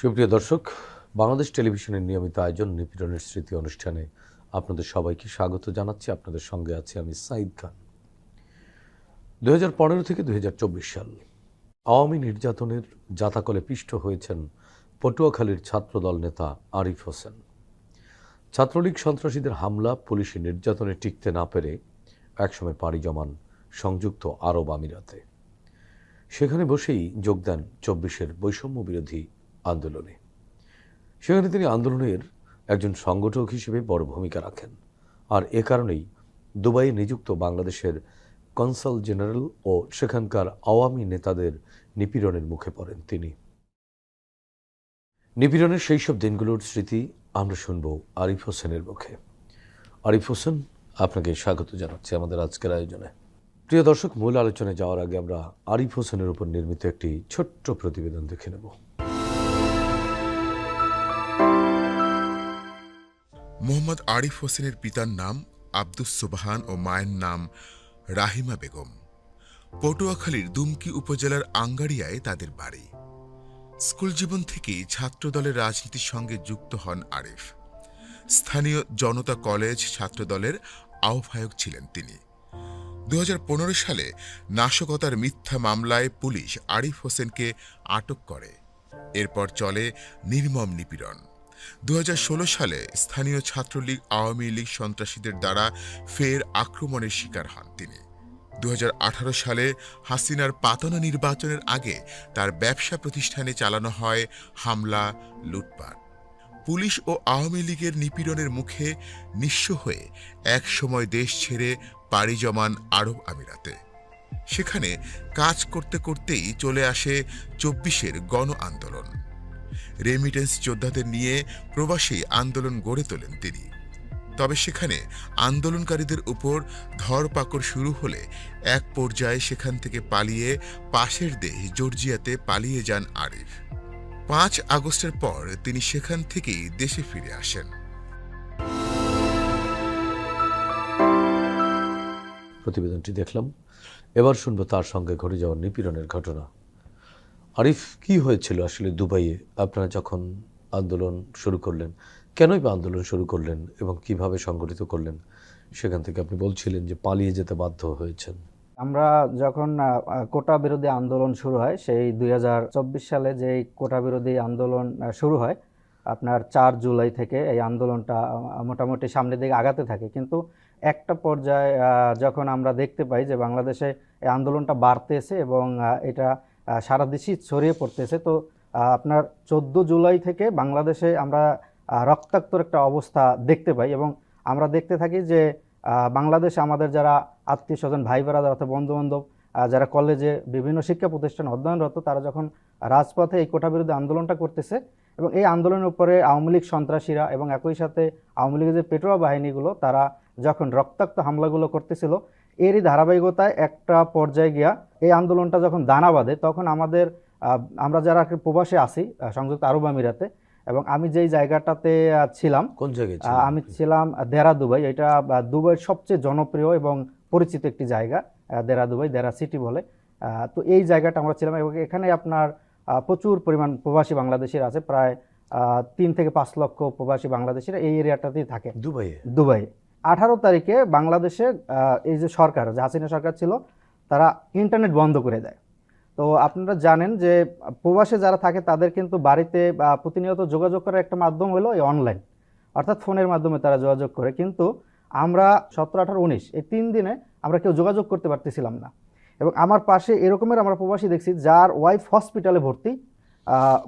সুপ্রিয় দর্শক, বাংলাদেশ টেলিভিশনের নিয়মিত আয়োজন নিপীড়নের স্মৃতি অনুষ্ঠানে আপনাদের সবাইকে স্বাগত জানাচ্ছি। আপনাদের সঙ্গে আছি আমি সাঈদ খান। দু হাজার পনেরো থেকে দুহাজার চব্বিশ সাল আওয়ামী নির্যাতনের জাতাকলে পিষ্ট হয়েছেন পটুয়াখালীর ছাত্রদল নেতা আরিফ হোসেন। ছাত্রলীগ সন্ত্রাসীদের হামলা, পুলিশি নির্যাতনে টিকতে না পেরে একসময় পাড়ি জমান সংযুক্ত আরব আমিরাতে। সেখানে বসেই যোগ দেন চব্বিশের বৈষম্য বিরোধী আন্দোলনে। সেখানে তিনি আন্দোলনের একজন সংগঠক হিসেবে বড় ভূমিকা রাখেন। আর এ কারণেই দুবাইয়ে নিযুক্ত বাংলাদেশের কনসাল জেনারেল ও সেখানকার আওয়ামী নেতাদের নিপীড়নের মুখে পড়েন তিনি। নিপীড়নের সেই সব দিনগুলোর স্মৃতি আমরা শুনব আরিফ হোসেনের মুখে। আরিফ হোসেন, আপনাকে স্বাগত জানাচ্ছি আমাদের আজকের আয়োজনে। প্রিয় দর্শক, মূল আলোচনায় যাওয়ার আগে আমরা আরিফ হোসেনের উপর নির্মিত একটি ছোট্ট প্রতিবেদন দেখে নেব। মোহাম্মদ আরিফ হোসেনের পিতার নাম আব্দুস সুবহান ও মায়ের নাম রাহিমা বেগম। পটুয়াখালীর দুমকি উপজেলার আঙ্গারিয়ায় তাদের বাড়ি। স্কুল জীবন থেকেই ছাত্রদলের রাজনীতির সঙ্গে যুক্ত হন আরিফ। স্থানীয় জনতা কলেজ ছাত্রদলের আহ্বায়ক ছিলেন তিনি। দু হাজার পনেরো সালে নাশকতার মিথ্যা মামলায় পুলিশ আরিফ হোসেনকে আটক করে। এরপর চলে নির্মম নিপীড়ন। দু হাজার ষোলো সালে স্থানীয় ছাত্রলীগ, আওয়ামী লীগ সন্ত্রাসীদের দ্বারা ফের আক্রমণের শিকার হন তিনি। দু হাজার আঠারো সালে হাসিনার পাতানো নির্বাচনের আগে তার ব্যবসা প্রতিষ্ঠানে চালানো হয় হামলা, লুটপাট। পুলিশ ও আওয়ামী লীগের নিপীড়নের মুখে নিঃস্ব হয়ে এক সময় দেশ ছেড়ে পাড়ি জমান আরব আমিরাতে। সেখানে কাজ করতে করতেই চলে আসে চব্বিশের গণ আন্দোলন। রেমিটেন্স যোদ্ধাদের নিয়ে প্রবাসী আন্দোলন গড়ে তোলেন তিনি। তবে সেখানে আন্দোলনকারীদের উপর ধরপাকড় শুরু হলে এক পর্যায়ে সেখান থেকে পালিয়ে পাশের দেশ জর্জিয়াতে পালিয়ে যান আরিফ। পাঁচ আগস্টের পর তিনি সেখান থেকেই দেশে ফিরে আসেন। প্রতিবেদনটি দেখলাম। এবার শুনব তার সঙ্গে ঘটে যাওয়া নিপীড়নের ঘটনা। আরিফ, কি হয়েছিল আসলে দুবাইয়ে? আপনারা যখন আন্দোলন শুরু করলেন, কেনই বা আন্দোলন শুরু করলেন এবং কীভাবে সংগঠিত করলেন? সেখান থেকে আপনি বলছিলেন যে পালিয়ে যেতে বাধ্য হয়েছেন। আমরা যখন কোটা বিরোধী আন্দোলন শুরু হয়, সেই দুই হাজার চব্বিশ সালে যে কোটা বিরোধী আন্দোলন শুরু হয়, আপনার চার জুলাই থেকে এই আন্দোলনটা মোটামুটি সামনের দিকে আগাতে থাকে। কিন্তু একটা পর্যায়ে যখন আমরা দেখতে পাই যে বাংলাদেশে এই আন্দোলনটা বাড়তেছে এবং এটা সারা দেশেই ছড়িয়ে পড়তেছে। তো আপনার চোদ্দ জুলাই থেকে বাংলাদেশে আমরা রক্তাক্তর একটা অবস্থা দেখতে পাই এবং আমরা দেখতে থাকি যে বাংলাদেশে আমাদের যারা আত্মীয় স্বজন ভাই বেড়াদার অথবা বন্ধু বান্ধব যারা কলেজে বিভিন্ন শিক্ষা প্রতিষ্ঠান অধ্যয়নরত, তারা যখন রাজপথে এই কোটা বিরোধী আন্দোলনটা করতেছে এবং এই আন্দোলনের উপরে আওয়ামী লীগ সন্ত্রাসীরা এবং একই সাথে আওয়ামী লীগের যে পেটোয়া বাহিনীগুলো, তারা যখন রক্তাক্ত হামলাগুলো করতেছিল এরই ধারাবাহিকতায় একটা পর্যায়ে গিয়া এই আন্দোলনটা যখন দানা বাঁধে তখন আমাদের আমরা যারা প্রবাসে আহ, সংযুক্ত আরব আমিরাতে এবং আমি যেই জায়গাটাতে ছিলাম কোন জায়গায় আমি ছিলাম দেরা দুবাই এটা দুবাইয়ের সবচেয়ে জনপ্রিয় এবং পরিচিত একটি জায়গা দেরা দুবাই দেরা সিটি বলে। আহ, তো এই জায়গাটা আমরা ছিলাম এবং এখানে আপনার প্রচুর পরিমাণ প্রবাসী বাংলাদেশের আছে প্রায় তিন থেকে পাঁচ লক্ষ প্রবাসী বাংলাদেশিরা এই এরিয়াটাতেই থাকে। দুবাইয়ে? দুবাই আঠারো তারিখে বাংলাদেশে এই যে সরকার, যে হাসিনা সরকার ছিল, তারা ইন্টারনেট বন্ধ করে দেয়। তো আপনারা জানেন যে প্রবাসে যারা থাকে, তাদের কিন্তু বাড়িতে বা প্রতিনিয়ত যোগাযোগ করার একটা মাধ্যম হলো এই অনলাইন অর্থাৎ ফোনের মাধ্যমে তারা যোগাযোগ করে। কিন্তু আমরা সতেরো, আঠারো, উনিশ, এই তিন দিনে আমরা কেউ যোগাযোগ করতে পারতেছিলাম না। এবং আমার পাশে এরকমের আমরা প্রবাসী দেখছি, যার ওয়াইফ হসপিটালে ভর্তি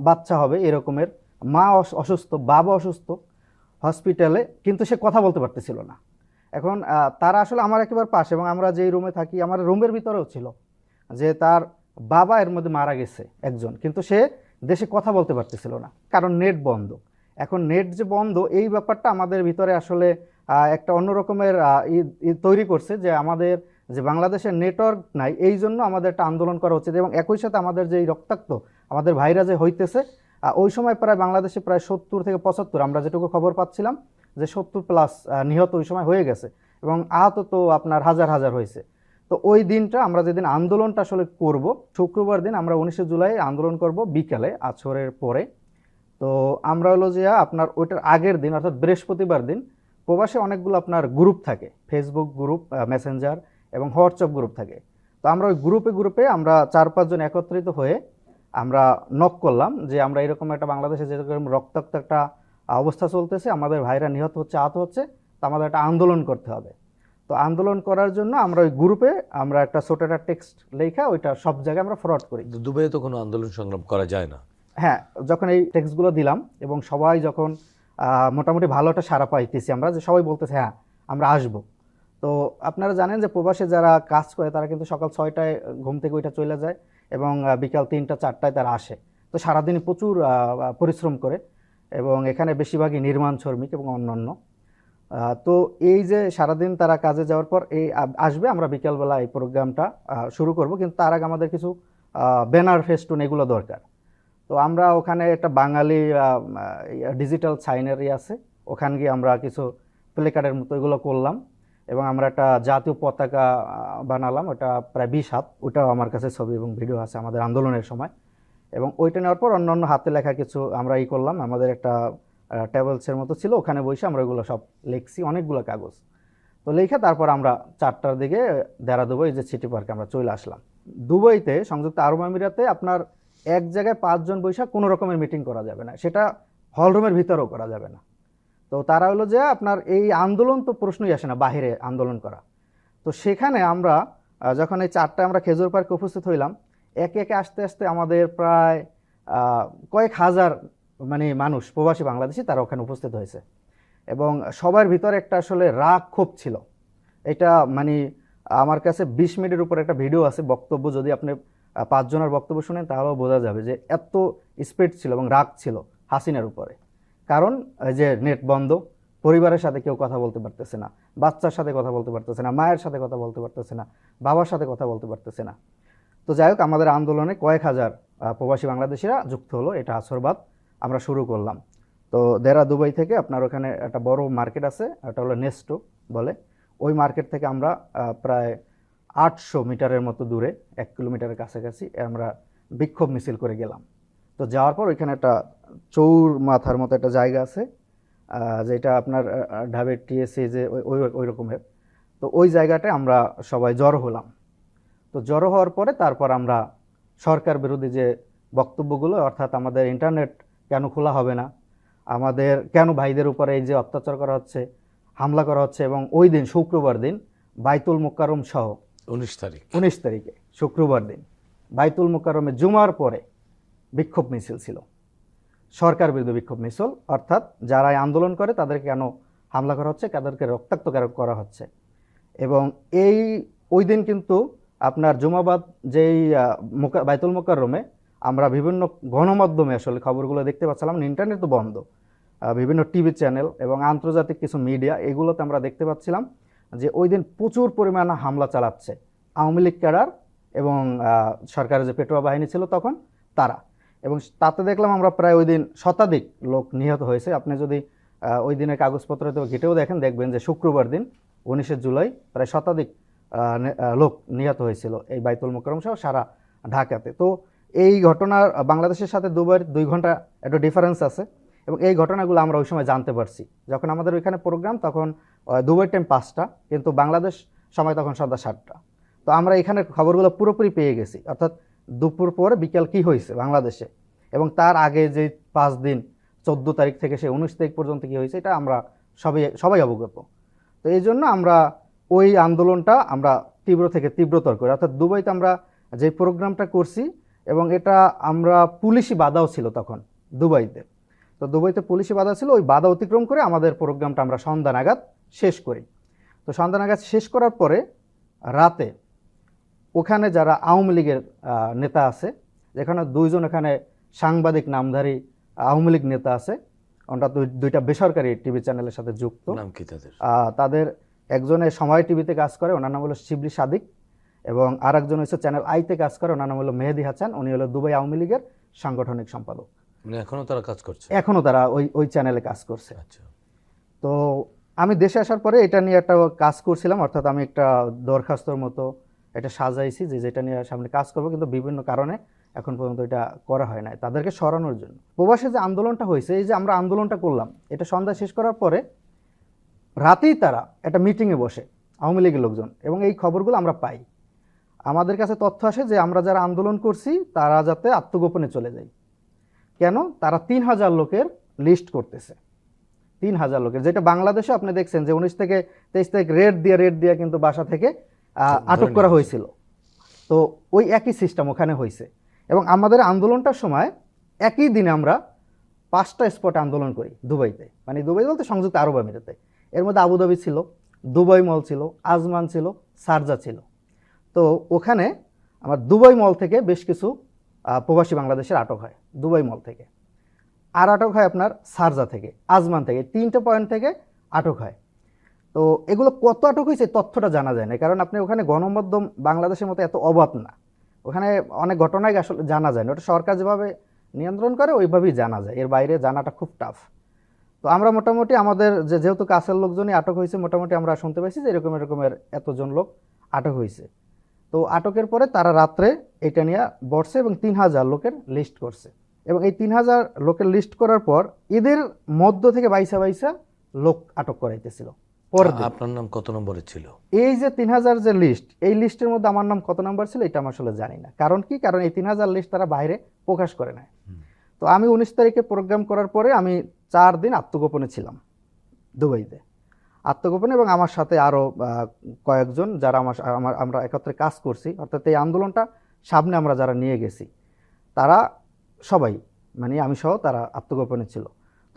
বাচ্চা হবে এরকমের। মা অস- অসুস্থ, বাবা অসুস্থ হসপিটালে কিন্তু সে কথা বলতে পারতেছিল না। এখন তারা আসলে আমার একেবারে পাশে এবং আমরা যেই রুমে থাকি আমার রুমের ভিতরেও ছিল যে তার বাবা এর মধ্যে মারা গেছে একজন কিন্তু সে দেশে কথা বলতে পারতেছিল না কারণ নেট বন্ধ। এখন নেট যে বন্ধ এই ব্যাপারটা আমাদের ভিতরে আসলে একটা অন্য রকমের আহ, ই- ই তৈরি করছে যে আমাদের যে বাংলাদেশের নেটওয়ার্ক নাই এই জন্য আমাদের একটা আন্দোলন করা উচিত এবং একই সাথে আমাদের যে রক্তাক্ত আমাদের ভাইরা যে হইতেছে ওই সময় প্রায় বাংলাদেশে প্রায় সত্তর থেকে পঁচাত্তর, আমরা যেটুকু খবর পাচ্ছিলাম, যে সত্তর প্লাস নিহত ওই সময় হয়ে গেছে এবং আহত তো আপনার হাজার হাজার হয়েছে। তো ওই দিনটা আমরা যেদিন আন্দোলনটা আসলে করব, শুক্রবার দিন আমরা উনিশে জুলাই আন্দোলন করব বিকালে আছরের পরে। তো আমরা হলো যে আপনার ওইটার আগের দিন, অর্থাৎ বৃহস্পতিবার দিন, প্রবাসে অনেকগুলো আপনার গ্রুপ থাকে ফেসবুক গ্রুপ মেসেঞ্জার এবং হোয়াটসঅ্যাপ গ্রুপ থাকে। তো আমরা ওই গ্রুপে গ্রুপে আমরা চার পাঁচজন একত্রিত হয়ে আমরা নক করলাম যে আমরা এরকম একটা বাংলাদেশে যেরকম রক্তাক্ত একটা অবস্থা চলতেছে আমাদের ভাইরা নিহত হচ্ছে আহত হচ্ছে তো আমাদের একটা আন্দোলন করতে হবে। তো আন্দোলন করার জন্য আমরা ওই গ্রুপে আমরা একটা ছোট একটা টেক্সট লেখা ওইটা সব জায়গায় আমরা ফরওয়ার্ড করি। দুবাইয়ে তো কোনো আন্দোলন সংগ্রাম করা যায় না। হ্যাঁ যখন এই টেক্সটগুলো দিলাম এবং সবাই যখন মোটামুটি ভালো একটা সারা পাইতেছি আমরা যে সবাই বলতেছে হ্যাঁ আমরা আসব। তো আপনারা জানেন যে প্রবাসে যারা কাজ করে তারা কিন্তু সকাল ছয়টায় ঘুম থেকে ওইটা চলে যায়। এবং বিকাল তিনটা, চারটায় তারা আসে। তো সারাদিন প্রচুর পরিশ্রম করে এবং এখানে বেশিরভাগই নির্মাণ শ্রমিক এবং অন্যান্য। তো এই যে সারাদিন তারা কাজে যাওয়ার পর এই আসবে, আমরা বিকালবেলা এই প্রোগ্রামটা শুরু করব। কিন্তু তার আগে আমাদের কিছু ব্যানার ফেস্টুন এগুলো দরকার। তো আমরা ওখানে একটা বাঙালি ডিজিটাল সাইনারি আছে। ওখান গিয়ে আমরা কিছু প্লেকার্ডের মতো এগুলো করলাম। এবং আমরা একটা জাতীয় পতাকা বানালাম, ওটা প্রায় বিশ হাত। ওটাও আমার কাছে ছবি এবং ভিডিও আছে আমাদের আন্দোলনের সময়। এবং ওইটা নেওয়ার পর অন্য অন্য হাতে লেখা কিছু আমরা ই করলাম। আমাদের একটা টেবলসের মতো ছিল। ওখানে বসে আমরা ওইগুলো সব লিখছি, অনেকগুলো কাগজ। তো লিখে তারপর আমরা চারটার দিকে দেরা দুবাই যে সিটি পার্কে আমরা চলে আসলাম। দুবাইতে সংযুক্ত আরব আমিরাতে আপনার এক জায়গায় পাঁচজন বৈশাখ কোনো রকমের মিটিং করা যাবে না। সেটা হলরুমের ভিতরেও করা যাবে না। তো তারা হলো যে আপনার এই আন্দোলন তো প্রশ্নই আসে না, বাহিরে আন্দোলন করা। তো সেখানে আমরা যখন এই চারটায় আমরা খেজুর পার্কে উপস্থিত হইলাম, একে একে আস্তে আস্তে আমাদের প্রায় কয়েক হাজার মানে মানুষ, প্রবাসী বাংলাদেশি তারা ওখানে উপস্থিত হয়েছে। এবং সবার ভিতরে একটা আসলে রাগ ক্ষোভ ছিল। এটা মানে আমার কাছে বিশ মিনিটের উপর একটা ভিডিও আছে, বক্তব্য যদি আপনি পাঁচজনের বক্তব্য শুনেন তাহলেও বোঝা যাবে যে এত স্পিড ছিল এবং রাগ ছিল হাসিনার উপরে। কারণ যে নেট বন্ধ, পরিবারের সাথে কেউ কথা বলতে পারতেছে না, বাচ্চার সাথে কথা বলতে পারতেছে না, মায়ের সাথে কথা বলতে পারতেছে না, বাবার সাথে কথা বলতে পারতেছে না। তো যাই হোক, আমাদের আন্দোলনে কয়েক হাজার প্রবাসী বাংলাদেশিরা যুক্ত হলো, এটা আসরবাদ আমরা শুরু করলাম। তো দেরা দুবাই থেকে আপনার ওখানে একটা বড় মার্কেট আছে এটা হলো নেস্টো বলে। ওই মার্কেট থেকে আমরা প্রায় আটশো মিটারের মতো দূরে, এক কিলোমিটারের কাছাকাছি আমরা বিক্ষোভ মিছিল করে গেলাম। তো যাওয়ার পর ওইখানে একটা চৌর মাথার মতো একটা জায়গা আছে যেটা আপনার ঢাবের টিএসসি যে ওই- ওই ওই রকমের। তো ওই জায়গাটায় আমরা সবাই জড়ো হলাম। তো জড়ো হওয়ার পরে তারপর আমরা সরকার বিরোধী যে বক্তব্যগুলো অর্থাৎ আমাদের ইন্টারনেট কেন খোলা হবে না আমাদের কেন ভাইদের উপরে এই যে অত্যাচার করা হচ্ছে হামলা করা হচ্ছে এবং ওই দিন শুক্রবার দিন বাইতুল মোকারম সহ উনিশ তারিখ। উনিশ তারিখে শুক্রবার দিন বাইতুল মোকারমে জুমার পরে বিক্ষোভ মিছিল ছিল। সরকার বিরুদ্ধে বিক্ষোভ মিছিল, অর্থাৎ যারা আন্দোলন করে তাদেরকে কেন হামলা করা হচ্ছে, তাদেরকে রক্তাক্ত করা হচ্ছে। এবং এই, ওই দিন কিন্তু আপনার জুমাবাদ যেই বাইতুল মোকাররমে আমরা বিভিন্ন গণমাধ্যমে আসলে খবরগুলো দেখতে পাচ্ছিলাম, ইন্টারনেট তো বন্ধ। বিভিন্ন টিভি চ্যানেল এবং আন্তর্জাতিক কিছু মিডিয়া এগুলোতে আমরা দেখতে পাচ্ছিলাম যে ওই দিন প্রচুর পরিমাণে হামলা চালাচ্ছে আওয়ামী লীগ ক্যাডার এবং সরকারের যে পেটোয়া বাহিনী ছিল তখন, তারা। এবং তাতে দেখলাম আমরা প্রায় ওই দিন শতাধিক লোক নিহত হয়েছে। আপনি যদি ওই দিনের কাগজপত্র তো ঘেটেও দেখেন, দেখবেন যে শুক্রবার দিন উনিশে জুলাই প্রায় শতাধিক লোক নিহত হয়েছিল এই বাইতুল মোকরম সহ সারা ঢাকাতে। তো এই ঘটনার বাংলাদেশের সাথে দুবার দুই ঘণ্টা একটু ডিফারেন্স আছে এবং এই ঘটনাগুলো আমরা ওই সময় জানতে পারছি। যখন আমাদের ওইখানে প্রোগ্রাম তখন দুবাই টাইম পাঁচটা, কিন্তু বাংলাদেশ সময় তখন সন্ধ্যা সাতটা। তো আমরা এখানে খবরগুলো পুরোপুরি পেয়ে গেছি। অর্থাৎ দুপুর পরে বিকেল কি হয়েছে বাংলাদেশে? এবং তার আগে যে পাঁচ দিন, চোদ্দ তারিখ থেকে সে উনিশ তারিখ পর্যন্ত কি হয়েছে, এটা আমরা সবাই সবাই অবগত। তো এই জন্য আমরা ওই আন্দোলনটা আমরা তীব্র থেকে তীব্রতর করি। অর্থাৎ দুবাইতে আমরা যে প্রোগ্রামটা করছি এবং এটা আমরা পুলিশি বাধাও ছিল তখন দুবাইতে। তো দুবাইতে পুলিশি বাধা ছিল, ওই বাধা অতিক্রম করে আমাদের প্রোগ্রামটা আমরা সন্ধ্যা নাগাদ শেষ করি। তো সন্ধ্যা নাগাদ শেষ করার পরে রাতে ওখানে যারা আওয়ামী লীগের নেতা আছে যেখানে দুইজন এখানে সাংবাদিক নামধারী আওয়ামী লীগ নেতা আছে ওটা দুই- দুইটা বেসরকারি টিভি চ্যানেলের সাথে যুক্ত। নাম কি তাদের? একজনে সময় টিভিতে কাজ করে ওনার নাম হলো শিবলি সাদিক এবং আর একজন হচ্ছে চ্যানেল আইতে কাজ করে ওনার নাম হলো মেহেদি হাসান উনি হলো দুবাই আওয়ামী লীগের সাংগঠনিক সম্পাদক। মানে এখনও তারা কাজ করছে? এখনও তারা ওই ওই চ্যানেলে কাজ করছে। আচ্ছা। তো আমি দেশে আসার পরে এটা নিয়ে একটা কাজ করছিলাম অর্থাৎ আমি একটা দরখাস্তর মতো এটা সাজাইছি, যে যেটা নিয়ে সামনে কাজ করব, কিন্তু বিভিন্ন কারণে এখন পর্যন্ত এটা করা হয় নাই। তাদেরকে সরানোর জন্য। প্রবাসে যে আন্দোলনটা হয়েছে, এই যে আমরা আন্দোলনটা করলাম, এটা সন্ধ্যা শেষ করার পরে রাতেই তারা একটা মিটিংয়ে বসে, আওয়ামী লীগের লোকজন, এবং এই খবরগুলো আমরা পাই। আমাদের কাছে তথ্য আসে যে আমরা যারা আন্দোলন করছি, তারা যাতে আত্মগোপনে চলে যায়। কেন? তারা তিন হাজার লোকের লিস্ট করতেছে। তিন হাজার লোকের, যেটা বাংলাদেশে আপনি দেখছেন যে উনিশ থেকে তেইশ তারিখ রেড দিয়ে রেড দিয়ে কিন্তু বাসা থেকে আটক করা হয়েছিল। তো ওই একই সিস্টেম ওখানে হয়েছে। এবং আমাদের আন্দোলনটার সময় একই দিনে আমরা পাঁচটা স্পটে আন্দোলন করি দুবাইতে। মানে দুবাই বলতে সংযুক্ত আরব আমিরাতে। এর মধ্যে আবুধাবি ছিল দুবাই মল ছিল আজমান ছিল সারজা ছিল। তো ওখানে আমার দুবাই মল থেকে বেশ কিছু প্রবাসী বাংলাদেশের আটক হয় দুবাই মল থেকে। আর আটক হয় আপনার সারজা থেকে আজমান থেকে। তিনটে পয়েন্ট থেকে আটক হয়। তো এগুলো কত আটক হয়েছে তথ্যটা জানা যায় না, কারণ আপনি ওখানে গণমাধ্যম বাংলাদেশের মতো এত অবাধ না। ওখানে অনেক ঘটনাই আসলে জানা যায় না, ওটা সরকার যেভাবে নিয়ন্ত্রণ করে ওইভাবেই জানা যায়, এর বাইরে জানাটা খুব টাফ তো আমরা মোটামুটি আমাদের যে যেহেতু কাছের লোকজনই আটক হয়েছে, মোটামুটি আমরা শুনতে পাইছি যে এরকম এরকমের এতজন লোক আটক হয়েছে। তো আটকের পরে তারা রাত্রে এটা নিয়ে বসছে এবং তিন হাজার লোকের লিস্ট করছে। এবং এই তিন হাজার লোকের লিস্ট করার পর এদের মধ্য থেকে বাইসা বাইসা লোক আটক করাইতেছিল। আপনার নাম কত নম্বরে ছিল? এই যে তিন হাজার যে লিস্ট এই লিস্টের মধ্যে আমার নাম কত নাম্বার ছিল এটা আমি আসলে জানি না। কারণ কি? কারণ এই তিন হাজার লিস্ট তারা বাইরে প্রকাশ করে নাই। তো আমি উনিশ তারিখে প্রোগ্রাম করার পরে আমি চার দিন আত্মগোপনে ছিলাম দুবাইতে। আত্মগোপনে এবং আমার সাথে আরও কয়েকজন যারা আমার আমার আমরা একত্রে কাজ করছি অর্থাৎ এই আন্দোলনটা সামনে আমরা যারা নিয়ে গেছি তারা সবাই মানে আমি সহ তারা আত্মগোপনে ছিল।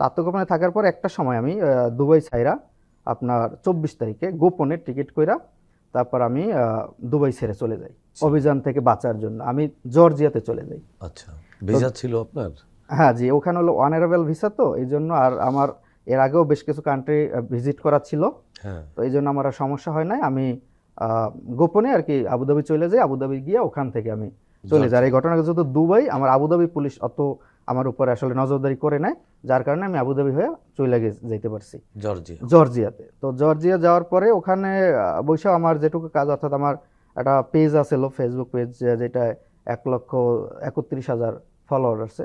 তো আত্মগোপনে থাকার পর একটা সময় আমি দুবাই ছাইরা আপনার চব্বিশ তারিখে গোপনে টিকিট কইরা তারপর আমি দুবাই ছেড়ে চলে যাই। অভিযান থেকে বাঁচার জন্য। আমি জর্জিয়াতে চলে যাই। আচ্ছা। ভিসা ছিল আপনার? হ্যাঁ জি ওখানে হলো অনারেবল ভিসা তো এই জন্য আর আমার এর আগেও বেশ কিছু কান্ট্রি ভিজিট করা ছিল। হ্যাঁ। তো এই জন্য আমার সমস্যা হয় নাই। আমি আহ, গোপনে আর কি আবুধাবি চলে যাই। আবুধাবি গিয়ে ওখান থেকে আমি চলে যাই। এই ঘটনা যেহেতু দুবাই আমার আবুধাবি পুলিশ অত আমার উপরে আসলে নজরদারি করে নেয় যার কারণে আমি আবুধাবি হয়ে চলে যেতে পারছি। জর্জিয়া। জর্জিয়াতে। তো জর্জিয়া যাওয়ার পরে ওখানে আহ, আমার যেটুকু কাজ অর্থাৎ আমার একটা পেজ আছিল ফেসবুক পেজ যেটা এক লক্ষ একত্রিশ হাজার ফলোয়ার আছে।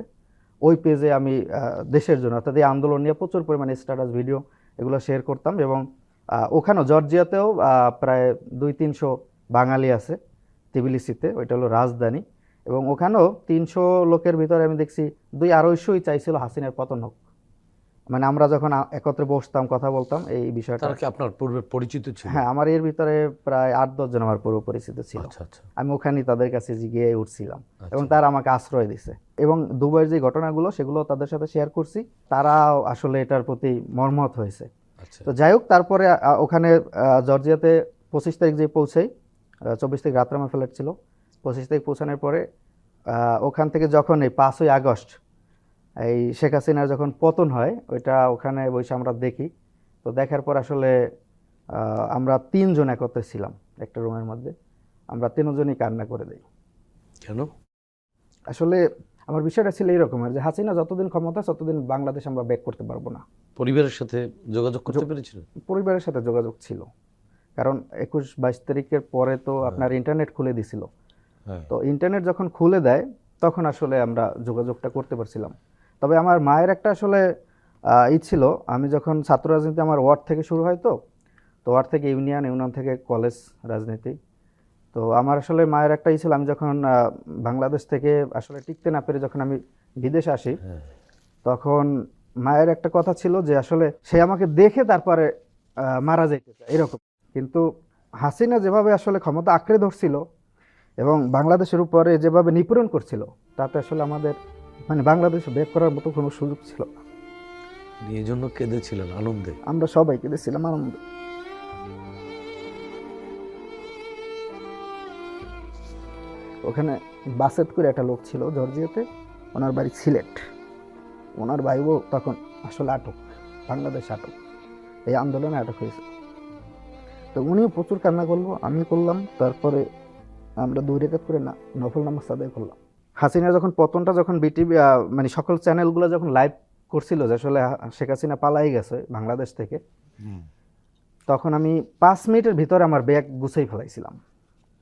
ওই পেজে আমি দেশের জন্য অর্থাৎ এই আন্দোলন নিয়ে প্রচুর পরিমাণে স্ট্যাটাস ভিডিও এগুলো শেয়ার করতাম এবং ওখানেও জর্জিয়াতেও প্রায় দুই তিনশো বাঙালি আছে তিবিলিসিতে ওইটা হলো রাজধানী। এবং ওখানেও তিনশো লোকের ভিতরে আমি দেখছি দুই আড়াইশোই চাইছিল হাসিনের পতন হোক। মানে আমরা যখন একত্রে বসতাম কথা বলতাম এই বিষয়টা কি আপনার পূর্বে পরিচিত ছিল? হ্যাঁ আমার এর ভিতরে প্রায় আট দশজন আমার পুরো পরিচিত ছিল। আচ্ছা আচ্ছা। আমি ওখানেই তাদের কাছে গিয়ে উঠছিলাম আচ্ছা। এবং তারা আমাকে আশ্রয় দিছে। এবং দুবাইয়ের যে ঘটনাগুলো সেগুলো তাদের সাথে শেয়ার করছি। তারা আসলে এটার প্রতি মর্মত হয়েছে। তো যাই হোক তারপরে ওখানে জর্জিয়াতে পঁচিশ তারিখ যে পৌঁছাই চব্বিশ তারিখ রাত্রে আমার ফ্লাইট ছিল। পঁচিশ তারিখ পৌঁছানোর পরে ওখান থেকে যখন এই পাঁচই আগস্ট এই শেখ হাসিনার যখন পতন হয় ওইটা ওখানে বসে আমরা দেখি। তো দেখার পর আসলে আমরা তিনজন একত্রে ছিলাম একটা রুমের মধ্যে। আমরা তিনজনই কান্না করে দিই। কেন? আসলে আমার বিষয়টা ছিল এইরকমের যে হাসিনা যতদিন ক্ষমতা ততদিন বাংলাদেশ আমরা ব্যাক করতে পারব না। পরিবারের সাথে যোগাযোগ করতে পেরেছিলেন পরিবারের সাথে যোগাযোগ ছিল। কারণ একুশ বাইশ তারিখের পরে তো আপনার ইন্টারনেট খুলে দিছিল। হ্যাঁ তো ইন্টারনেট যখন খুলে দেয় তখন আসলে আমরা যোগাযোগটা করতে পারছিলাম। তবে আমার মায়ের একটা আসলে ই ছিল আমি যখন ছাত্র রাজনীতি আমার ওয়ার্ড থেকে শুরু হয় তো তো ওয়ার্ড থেকে ইউনিয়ন ইউনিয়ন থেকে কলেজ রাজনীতি। তো আমার আসলে মায়ের একটা ই ছিল আমি যখন বাংলাদেশ থেকে আসলে টিকতে না পেরে যখন আমি বিদেশে আসি হ্যাঁ। তখন মায়ের একটা কথা ছিল যে আসলে সে আমাকে দেখে তারপরে মারা যাইতে চায় এরকম। কিন্তু হাসিনা যেভাবে আসলে ক্ষমতা আঁকড়ে ধরছিল এবং বাংলাদেশের উপরে যেভাবে নিপীড়ন করছিল তাতে আসলে আমাদের মানে বাংলাদেশ বের করার মতো কোনো সুযোগ ছিল না। এই জন্য কেঁদেছিলেন আনন্দে? আমরা সবাই কেঁদেছিলাম আনন্দ। ওখানে বাসেত করে একটা লোক ছিল জর্জিয়াতে ওনার বাড়ি সিলেট। ওনার ভাইও তখন আসলে আটক বাংলাদেশ আটক। এই আন্দোলনে আটক হয়েছে। তো উনিও প্রচুর কান্না করল আমি করলাম তারপরে আমরা দুই রেখাত করে না নফল নামাজ আদায় করলাম। হাসিনা যখন পতনটা যখন বিটিভি মানে সকল চ্যানেলগুলো যখন লাইভ করছিল যে আসলে শেখ হাসিনা পালাই গেছে বাংলাদেশ থেকে তখন আমি পাঁচ মিনিটের ভিতরে আমার ব্যাগ গুছাই ফেলাইছিলাম।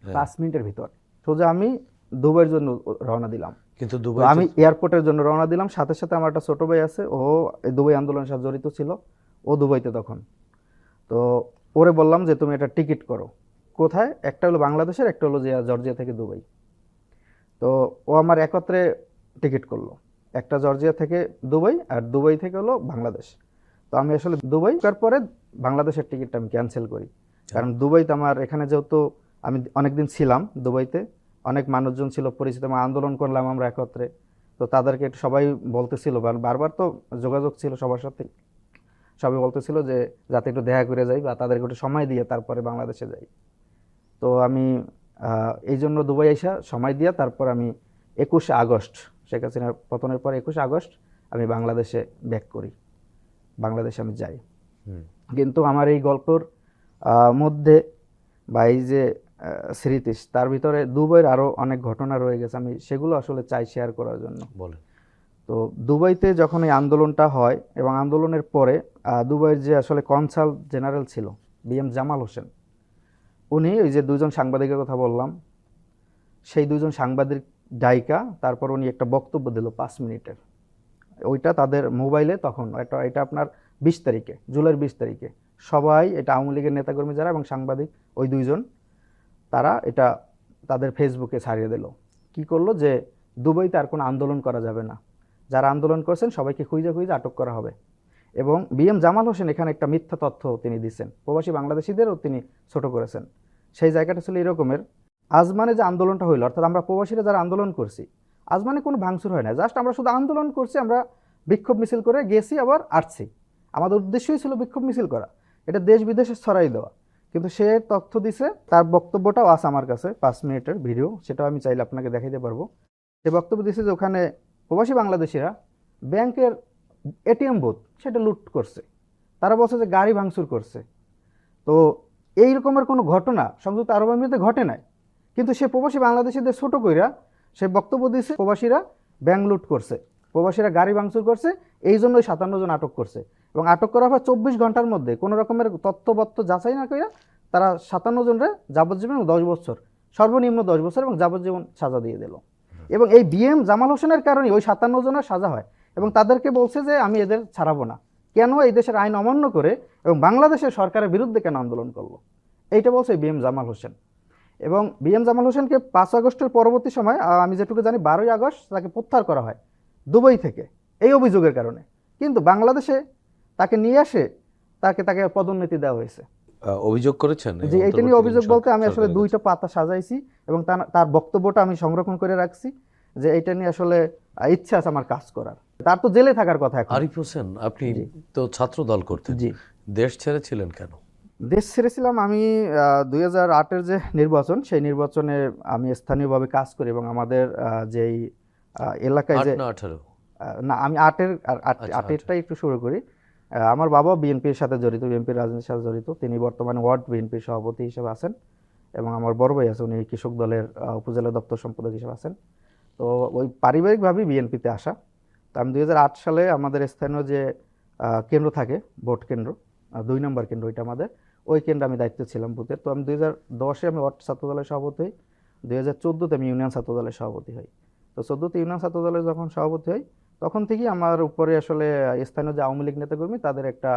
হ্যাঁ। পাঁচ মিনিটের ভিতর। সোজা আমি দুবাইয়ের জন্য রওনা দিলাম। কিন্তু দুবাই আমি এয়ারপোর্টের জন্য রওনা দিলাম। সাথে সাথে আমার একটা ছোট ভাই আছে ও দুবাই আন্দোলনের সাথে জড়িত ছিল। ও দুবাইতে তখন। তো ওরে বললাম যে তুমি একটা টিকিট করো। কোথায়? একটা হলো বাংলাদেশের একটা হলো জর্জিয়া থেকে দুবাই। তো ও আমার একত্রে টিকিট করল। একটা জর্জিয়া থেকে দুবাই আর দুবাই থেকে হলো বাংলাদেশ। তো আমি আসলে দুবাই পরে বাংলাদেশের টিকিটটা আমি ক্যান্সেল করি। কারণ দুবাইতে আমার এখানে যেহেতু আমি অনেকদিন ছিলাম দুবাইতে অনেক মানুষজন ছিল পরিচিত আমি আন্দোলন করলাম আমরা একত্রে। তো তাদেরকে একটু সবাই বলতেছিল বার- বারবার তো যোগাযোগ ছিল সবার সাথে। সবাই বলতেছিল যে যাতে একটু দেখা করে যাই বা তাদেরকে একটু সময় দিয়ে তারপরে বাংলাদেশে যাই। তো আমি এই জন্য দুবাই আইসা সময় দিয়ে তারপর আমি একুশে আগস্ট শেখ হাসিনার পতনের পর একুশে আগস্ট আমি বাংলাদেশে ব্যাক করি। বাংলাদেশে আমি যাই। কিন্তু আমার এই গল্পর মধ্যে বা এই যে আহ, স্মৃতি তার ভিতরে দুবাইয়ের আরও অনেক ঘটনা রয়ে গেছে। আমি সেগুলো আসলে চাই শেয়ার করার জন্য। বলেন। তো দুবাইতে যখন এই আন্দোলনটা হয় এবং আন্দোলনের পরে দুবাইয়ের যে আসলে কনসাল জেনারেল ছিল বি এম জামাল হোসেন উনি ওই যে দুজন সাংবাদিকের কথা বললাম, সেই দুজন সাংবাদিক ডাইকা, তারপর উনি একটা বক্তব্য দিল পাঁচ মিনিটের। ওইটা তাদের মোবাইলে তখন, এটা এটা আপনার বিশ তারিখে, জুলাইয়ের বিশ তারিখে। সবাই এটা আওয়ামী লীগের নেতাকর্মী যারা এবং সাংবাদিক, ওই দুইজন, তারা এটা তাদের ফেসবুকে ছাড়িয়ে দিল। কি করল যে, দুবাইতে আর কোনো আন্দোলন করা যাবে না। যারা আন্দোলন করছেন সবাইকে খুঁজে খুঁজে আটক করা হবে। এবং বি এম জামাল হোসেন এখানে একটা মিথ্যা তথ্য তিনি দিচ্ছেন। প্রবাসী বাংলাদেশিদেরও তিনি ছোট করেছেন। সেই জায়গাটা ছিল এরকমের। আজমানে যে আন্দোলনটা হইল, অর্থাৎ আমরা প্রবাসীরা যারা আন্দোলন করছি, আজমানে কোনো ভাঙচুর হয় না। জাস্ট আমরা শুধু আন্দোলন করছি, আমরা বিক্ষোভ মিছিল করে গেছি, আবার আসছি আমাদের উদ্দেশ্যই ছিল বিক্ষোভ মিছিল করা। এটা দেশ বিদেশে ছড়াই দেওয়া। কিন্তু সে তথ্য দিছে, তার বক্তব্যটাও আছে আমার কাছে, পাঁচ মিনিটের ভিডিও, সেটাও আমি চাইলে আপনাকে দেখাইতে পারব। সে বক্তব্য দিছে যে ওখানে প্রবাসী বাংলাদেশিরা ব্যাংকের এটিএম বুথ, সেটা লুট করছে। তারা বলছে যে গাড়ি ভাঙচুর করছে। তো এই রকমের কোনো ঘটনা সংযুক্ত আরব আমিরাতে ঘটে নাই। কিন্তু সে প্রবাসী বাংলাদেশিদের ছোট কইরা সে বক্তব্য দিয়েছে প্রবাসীরা ব্যাংক লুট করছে। প্রবাসীরা গাড়ি ভাঙচুর করছে, এই জন্যই সাতান্ন জন আটক করছে। এবং আটক করার পর চব্বিশ ঘণ্টার মধ্যে কোনো রকমের তথ্যবত্ত যাচাই না কইরা তারা সাতান্ন জনরে যাবজ্জীবন এবং দশ বছর, সর্বনিম্ন দশ বছর এবং যাবজ্জীবন সাজা দিয়ে দিল। এবং এই বিএম জামাল হোসেনের কারণে ওই সাতান্ন জনের সাজা হয়। এবং তাদেরকে বলছে যে আমি এদের ছাড়াবো না। কেন এই দেশের আইন অমান্য করে এবং বাংলাদেশের সরকারের বিরুদ্ধে কেন আন্দোলন করল? এইটা বলছে বি এম জামাল হোসেন। এবং বি এম জামাল হোসেনকে পাঁচ আগস্টের পরবর্তী সময় আমি যেটুকু জানি বারোই আগস্ট তাকে প্রত্যাহার করা হয় দুবাই থেকে এই অভিযোগের কারণে। কিন্তু বাংলাদেশে তাকে নিয়ে আসে তাকে তাকে পদোন্নতি দেওয়া হয়েছে। অভিযোগ করেছেন যে এইটা নিয়ে অভিযোগ বলতে আমি আসলে দুইটা পাতা সাজাইছি এবং তার- তার বক্তব্যটা আমি সংরক্ষণ করে রাখছি। যে এটা নিয়ে আসলে ইচ্ছা আছে আমার কাজ করার। তার তো জেলে থাকার কথা আরিফ হোসেন আপনি তো ছাত্র দল করতেন। জি। দেশ ছেড়েছিলেন কেন? দেশ ছেড়েছিলাম আমি দুই হাজার আটের যে নির্বাচন সেই নির্বাচনে আমি স্থানীয়ভাবে কাজ করি এবং আমাদের যেই এলাকায় যে আঠারো? না আমি আটের আচ্ছা, আটেরটাই একটু শুরু করি। আমার বাবা বিএনপির সাথে জড়িত বিএনপির রাজনীতির সাথে জড়িত। তিনি বর্তমানে ওয়ার্ড বিএনপির সভাপতি হিসেবে আছেন এবং আমার বড় ভাই আছে উনি কৃষক দলের উপজেলা দপ্তর সম্পাদক হিসেবে আছেন। তো ওই পারিবারিকভাবেই বিএনপিতে আসা। তো আমি দুই হাজার আট সালে আমাদের স্থানীয় যে কেন্দ্র থাকে, ভোট কেন্দ্র দুই নম্বর কেন্দ্র ওইটা আমাদের, ওই কেন্দ্রে আমি দায়িত্ব ছিলাম বুথের তো আমি দুই হাজার দশে আমি ওয়ার্ড ছাত্র দলের সভাপতি হই, দুই হাজার চোদ্দোতে আমি ইউনিয়ন ছাত্র দলের সভাপতি হই। তো চোদ্দোতে ইউনিয়ন ছাত্র দলের যখন সভাপতি হই, তখন থেকেই আমার উপরে আসলে স্থানীয় যে আওয়ামী লীগ নেতাকর্মী, তাদের একটা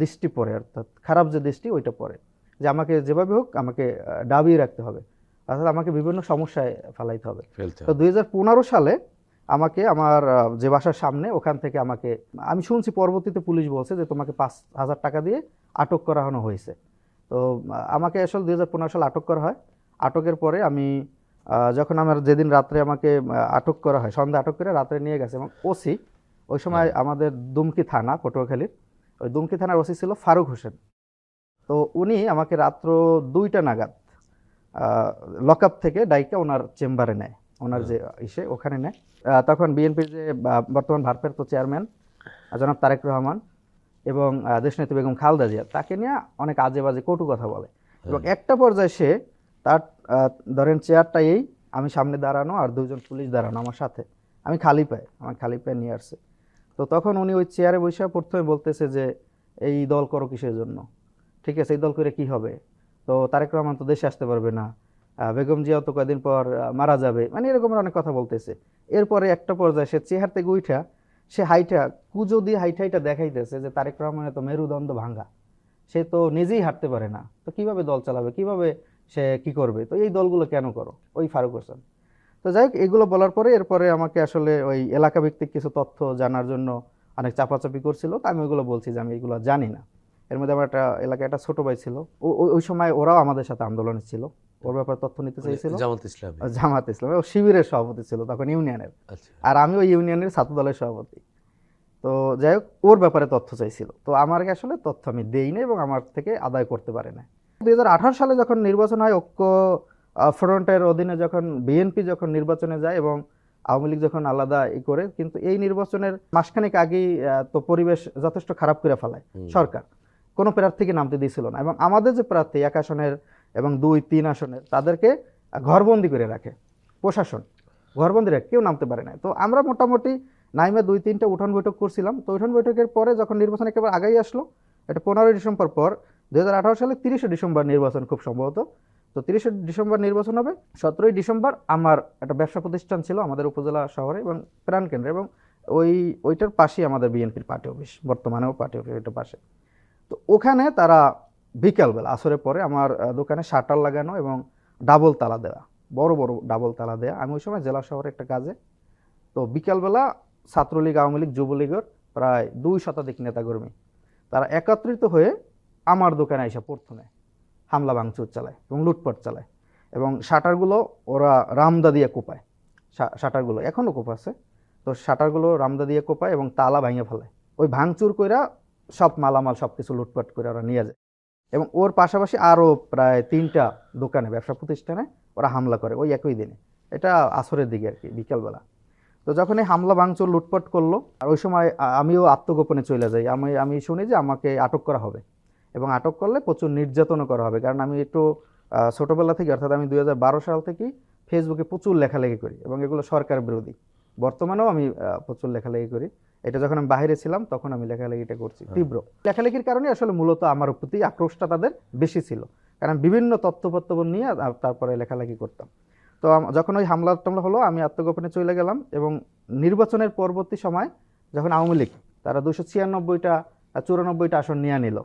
দৃষ্টি পড়ে, অর্থাৎ খারাপ যে দৃষ্টি, ওইটা পড়ে। যে আমাকে যেভাবে হোক আমাকে ডাবিয়ে রাখতে হবে। অর্থাৎ আমাকে বিভিন্ন সমস্যায় ফেলাইতে হবে। তো দুই হাজার পনেরো সালে আমাকে আমার যে বাসার সামনে ওখান থেকে আমাকে আমি শুনছি পরবর্তীতে পুলিশ বলছে যে তোমাকে পাঁচ হাজার টাকা দিয়ে আটক করানো হয়েছে। তো আমাকে আসলে দুই সালে আটক করা হয়। আটকের পরে আমি যখন আমার যেদিন রাত্রে আমাকে আটক করা হয় সন্ধ্যা আটক করে রাত্রে নিয়ে গেছে এবং ওসি ওই সময় আমাদের দুমকি থানা পটুয়াখালীর ওই দুমকি থানার ওসি ছিল ফারুক হোসেন। তো উনি আমাকে রাত্র দুইটা নাগাদ লক আপ থেকে ডাইকা ওনার চেম্বারে নেয়। ওনার যে ইসে ওখানে নেয়। তখন বিএনপির যে বর্তমান ভারপ্রাপ্ত চেয়ারম্যান জনাব তারেক রহমান এবং দেশনেত্রী বেগম খালদা জিয়া তাকে নিয়ে অনেক আজে বাজে কটু কথা বলে। এবং একটা পর্যায়ে সে তার ধরেন চেয়ারটা এই আমি সামনে দাঁড়ানো আর দুজন পুলিশ দাঁড়ানো আমার সাথে। আমি খালি পায়ে আমার খালি পায়ে নিয়ে আসছে। তো তখন উনি ওই চেয়ারে বসে প্রথমে বলতেছে যে এই দল করো কিসের জন্য? ঠিক আছে এই দল করে কি হবে? তো তারেক রহমান তো দেশে আসতে পারবে না। বেগম জিয়াও তো কয়দিন পর মারা যাবে। মানে এরকম অনেক কথা বলতেছে। এরপরে একটা পর্যায়ে সে চেহার থেকে সে হাইটা কুজো দিয়ে হাইটা হাইটা দেখাইতেছে যে তারেক রহমানের তো মেরুদণ্ড ভাঙ্গা সে তো নিজেই হাঁটতে পারে না। তো কীভাবে দল চালাবে? কীভাবে সে কি করবে? তো এই দলগুলো কেন করো? ওই ফারুক হোসেন। তো যাই হোক, এগুলো বলার পরে এরপরে আমাকে আসলে ওই এলাকা ভিত্তিক কিছু তথ্য জানার জন্য অনেক চাপাচাপি করছিল। তো আমি ওইগুলো বলছি যে আমি এগুলো জানি না। এর মধ্যে আমার একটা এলাকায় একটা ছোট ভাই ছিল। ওই- সময় ওরাও আমাদের সাথে আন্দোলনে ছিল। ওর ব্যাপারে তথ্য নিতে চাইছিল। জামাত ইসলামী। জামাত ইসলাম। ও শিবিরের সভাপতি ছিল তখন ইউনিয়নের। আচ্ছা। আর আমি ওই ইউনিয়নের ছাত্র দলের সভাপতি। তো যাই হোক ওর ব্যাপারে তথ্য চাইছিল। তো আমার আসলে তথ্য আমি দেই না এবং আমার থেকে আদায় করতে পারে না দুই হাজার আঠারো সালে যখন নির্বাচন হয় ঐক্য ফ্রন্টের অধীনে যখন বিএনপি যখন নির্বাচনে যায় এবং আওয়ামী লীগ যখন আলাদা ই করে কিন্তু এই নির্বাচনের মাসখানেক আগেই তো পরিবেশ যথেষ্ট খারাপ করে ফেলায় সরকার। কোনো প্রার্থীকে নামতে দিয়েছিল না। এবং আমাদের যে প্রার্থী এক আসনের এবং দুই, তিন আসনের, তাদেরকে ঘরবন্দি করে রাখে প্রশাসন। ঘরবন্দি রাখে, কেউ নামতে পারে না। তো আমরা মোটামুটি নাইমে দুই, তিনটা উঠান বৈঠক করছিলাম। তো উঠান বৈঠকের পরে যখন নির্বাচন একেবারে আগেই আসলো, এটা পনেরোই ডিসেম্বর পর দু হাজার আঠারো সালে তিরিশে ডিসেম্বর নির্বাচন খুব সম্ভবত। তো তিরিশে ডিসেম্বর নির্বাচন হবে, সতেরোই ডিসেম্বর আমার একটা ব্যবসা প্রতিষ্ঠান ছিল আমাদের উপজেলা শহরে এবং প্রাণকেন্দ্রে এবং ওই, ওইটার পাশেই আমাদের বিএনপির পার্টি অফিস, বর্তমানেও পার্টি অফিস ওইটার পাশে। তো ওখানে তারা বিকালবেলা, আসরের পরে আমার দোকানে শাটার লাগানো এবং ডাবল তালা দেওয়া বড় বড় ডাবল তালা দেওয়া আমি ওই সময় জেলা শহরে একটা কাজে, তো বিকালবেলা ছাত্রলীগ, আওয়ামী লীগ, যুবলীগের প্রায় দুই শতাধিক নেতাকর্মী, তারা একত্রিত হয়ে আমার দোকানে এসে প্রথমে হামলা ভাঙচুর চালায় এবং লুটপাট চালায় এবং শাটারগুলো ওরা রামদা দিয়ে কোপায় শাটারগুলো এখনও কোপাচ্ছে তো শাটারগুলো রামদা দিয়ে কোপায় এবং তালা ভাঙে ফেলায় ওই ভাঙচুর কইরা সব মালামাল সব কিছু লুটপাট করে ওরা নিয়ে যায়। এবং ওর পাশাপাশি আরও প্রায় তিনটা দোকানে, ব্যবসা প্রতিষ্ঠানে ওরা হামলা করে ওই একই দিনে। এটা আসরের দিকে আর কি, বিকালবেলা। তো যখন এই হামলা ভাঙচুর, লুটপাট করল, আর ওই সময় আমিও আত্মগোপনে চলে যাই। আমি আমি শুনি যে আমাকে আটক করা হবে। এবং আটক করলে প্রচুর নির্যাতনও করা হবে। কারণ আমি একটু ছোটোবেলা থেকে, অর্থাৎ আমি দু হাজার বারো সাল থেকেই ফেসবুকে প্রচুর লেখালেখি করি। এবং এগুলো সরকার বিরোধী। বর্তমানেও আমি প্রচুর লেখালেখি করি। এটা যখন আমি বাইরে ছিলাম তখন আমি লেখালেখিটা করছি তীব্র। লেখালেখির কারণে আসলে মূলত আমার প্রতি আক্রোশটা তাদের বেশি ছিল। কারণ বিভিন্ন তথ্যপত্র নিয়ে আ- তারপরে লেখালেখি করতাম। তো যখন ওই হামলা টামলা হলো আমি আত্মগোপনে চলে গেলাম এবং নির্বাচনের পরবর্তী সময় যখন আওয়ামী লীগ তারা দুশো ছিয়ানব্বইটা চুরানব্বইটা আসন নিয়ে নিল।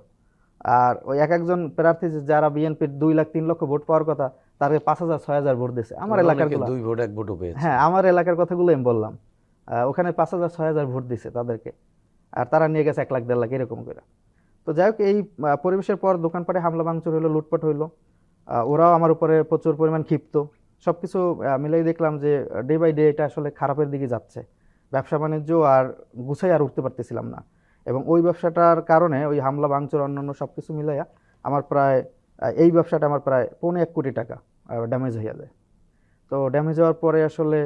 আর ওই এক একজন প্রার্থী যারা বিএনপির দুই লাখ তিন লক্ষ ভোট পাওয়ার কথা তারকে পাঁচ হাজার ছয় হাজার ভোট দিয়েছে। আমার এলাকার দুই ভোট এক ভোটও পেয়েছে। হ্যাঁ আমার এলাকার কথাগুলো আমি বললাম। ওখানে পাঁচ হাজার, ছয় হাজার ভোট দিছে তাদেরকে। আর তারা নিয়ে গেছে এক লাখ, দেড় লাখ, এরকম করে। তো যাই হোক, এই পরিবেশের পর দোকানপাটে হামলা ভাঙচুর হলো লুটপাট হইল। ওরাও আমার উপরে প্রচুর পরিমাণ ক্ষিপ্ত। সব কিছু মিলাই দেখলাম যে ডে বাই ডে এটা আসলে খারাপের দিকে যাচ্ছে। ব্যবসা বাণিজ্য আর গুছাই আর উঠতে পারতেছিলাম না। এবং ওই ব্যবসাটার কারণে, ওই হামলা, ভাঙচুর, অন্যান্য সব কিছু মিলাইয়া আমার প্রায় এই ব্যবসাটা আমার প্রায় পৌনে এক কোটি টাকা ড্যামেজ হয়ে যায়। তো ড্যামেজ হওয়ার পরে আসলে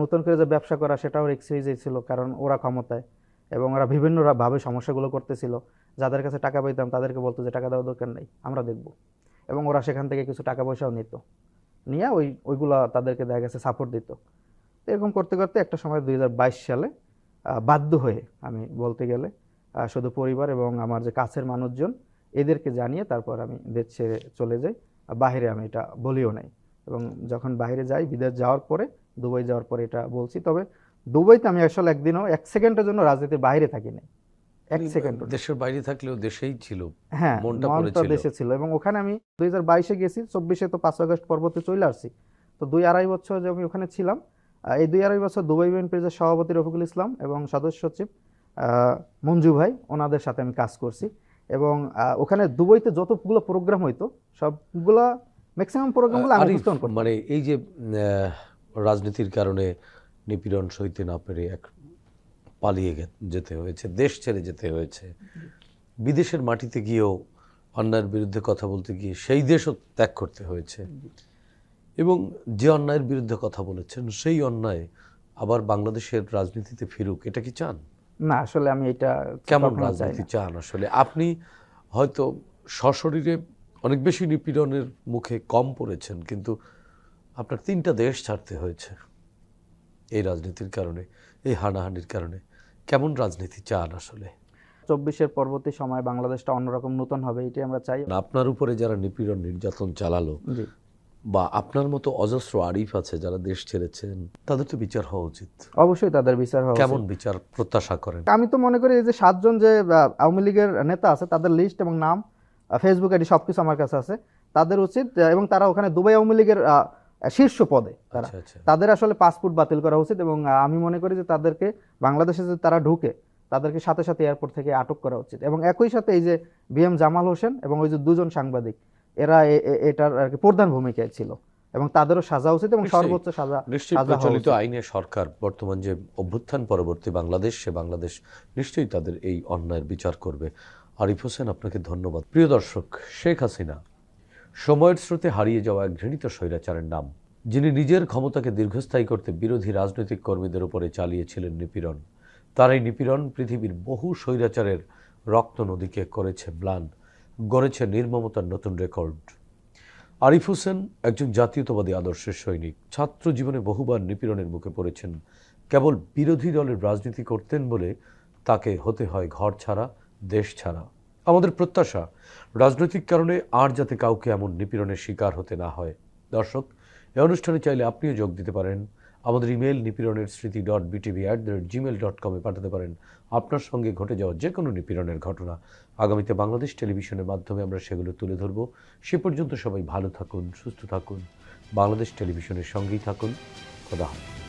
নতুন করে যে ব্যবসা করা সেটাও রিক্স হয়ে যাচ্ছিল কারণ ওরা ক্ষমতায় এবং ওরা বিভিন্নভাবে সমস্যাগুলো করতেছিল। যাদের কাছে টাকা পাইতাম তাদেরকে বলতো যে টাকা দেওয়ার দরকার নেই, আমরা দেখব। এবং ওরা সেখান থেকে কিছু টাকা পয়সাও নিত। নিয়ে ওই, ওইগুলো তাদেরকে দেখা গেছে সাপোর্ট দিত। এরকম করতে করতে একটা সময় দু হাজার বাইশ সালে বাধ্য হয়ে আমি বলতে গেলে শুধু পরিবার এবং আমার যে কাছের মানুষজন, এদেরকে জানিয়ে তারপর আমি দেশ ছেড়ে চলে যাই। বাইরে আমি এটা বলিও নাই। এবং যখন বাইরে যাই বিদেশ যাওয়ার পরে দুবাই যাওয়ার পরে এটা বলছি। তবে দুবাইতে আমি আসলে একদিনও এক সেকেন্ডের জন্য রাজনীতির বাইরে থাকি নাই এক সেকেন্ড দেশের বাইরে থাকলেও দেশেই ছিল হ্যাঁ মনটা দেশে ছিল। এবং ওখানে আমি দুই হাজার বাইশে গেছি চব্বিশে তো পাঁচ আগস্ট পর্বতে চলে আসছি। তো দুই আড়াই বছর যে আমি ওখানে ছিলাম এই দুই আড়াই বছর দুবাই বিএনপির যে সভাপতি রফিকুল ইসলাম এবং সদস্য সচিব মঞ্জু ভাই ওনাদের সাথে আমি কাজ করছি। এবং ওখানে দুবাইতে যতগুলো প্রোগ্রাম হইতো সবগুলো ম্যাক্সিমাম প্রোগ্রামগুলো আমি করতাম মানে এই যে রাজনীতির কারণে নিপীড়ন সইতে না পেরে এক পালিয়ে যেতে হয়েছে দেশ ছেড়ে যেতে হয়েছে। বিদেশের মাটিতে গিয়েও অন্যায়ের বিরুদ্ধে কথা বলতে গিয়ে সেই দেশও ত্যাগ করতে হয়েছে। এবং যে অন্যায়ের বিরুদ্ধে কথা বলেছেন সেই অন্যায় আবার বাংলাদেশের রাজনীতিতে ফিরুক এটা কি চান? না আসলে আমি এটা কেমন রাজনীতি চান আসলে? আপনি হয়তো সশরীরে অনেক বেশি নিপীড়নের মুখে কম পড়েছেন কিন্তু আপনার তিনটা দেশ ছাড়তে হয়েছে। এই রাজনীতির কারণে এই হানাহানির কারণে। কেমন রাজনীতি চান আসলে? চব্বিশের পরবর্তী সময় বাংলাদেশটা অন্যরকম নতুন হবে এটাই আমরা চাই। আপনার উপরে যারা নিপীড়ন নির্যাতন চালালো বা আপনার মতো অজস্র আরিফ আছে যারা দেশ ছেড়েছেন তাদের তো বিচার হওয়া উচিত। অবশ্যই তাদের বিচার হওয়া কেমন বিচার প্রত্যাশা করেন? আমি তো মনে করি এই যে সাতজন যে আওয়ামী লীগের নেতা আছে তাদের লিস্ট এবং নাম ফেসবুক আইডি সবকিছু আমার কাছে আছে। তাদের উচিত এবং তারা ওখানে দুবাই আওয়ামী লীগের শীর্ষ পদে তারা। আচ্ছা আচ্ছা। তাদের আসলে পাসপোর্ট বাতিল করা উচিত এবং আমি মনে করি যে তাদেরকে বাংলাদেশে যদি তারা ঢুকে তাদেরকে সাথে সাথে এয়ারপোর্ট থেকে আটক করা উচিত। এবং একই সাথে এই যে বিএম জামাল হোসেন এবং ওই যে দুজন সাংবাদিক এরা এটার আর কি প্রধান ভূমিকায় ছিল। এবং তাদেরও সাজা উচিত এবং সর্বোচ্চ সাজা প্রচলিত আইনে সরকার বর্তমান যে অভ্যুত্থান পরবর্তী বাংলাদেশ সে বাংলাদেশ নিশ্চয়ই তাদের এই অন্যায়ের বিচার করবে। আরিফ হোসেন, আপনাকে ধন্যবাদ। প্রিয় দর্শক, শেখ হাসিনা সময়ের স্রোতে হারিয়ে যাওয়া এক ঘৃণিত স্বৈরাচারের নাম, যিনি নিজের ক্ষমতাকে দীর্ঘস্থায়ী করতে বিরোধী রাজনৈতিক কর্মীদের উপরে চালিয়েছিলেন নিপীড়ন। তার এই নিপীড়ন পৃথিবীর বহু স্বৈরাচারের রক্ত নদীকে করেছে ম্লান, গড়েছে নির্মমতার নতুন রেকর্ড। আরিফ হোসেন একজন জাতীয়তাবাদী আদর্শের সৈনিক, ছাত্র জীবনে বহুবার নিপীড়নের মুখে পড়েছেন। কেবল বিরোধী দলের রাজনীতি করতেন বলে তাকে হতে হয় ঘর ছাড়া দেশ ছাড়া। আমাদের প্রত্যাশা, রাজনৈতিক কারণে আর যাতে কাউকে এমন নিপীড়নের শিকার হতে না হয়। দর্শক এই অনুষ্ঠানে চাইলে আপনিও যোগ দিতে পারেন। আমাদের ইমেল নিপীড়নের স্মৃতি dot BTV at the rate Gmail dot কমে পাঠাতে পারেন। আপনার সঙ্গে ঘটে যাওয়া যে কোনো নিপীড়নের ঘটনা, আগামীতে বাংলাদেশ টেলিভিশনের মাধ্যমে আমরা সেগুলো তুলে ধরব। সে পর্যন্ত সবাই ভালো থাকুন, সুস্থ থাকুন। বাংলাদেশ টেলিভিশনের সঙ্গেই থাকুন। খোদা হাফেজ।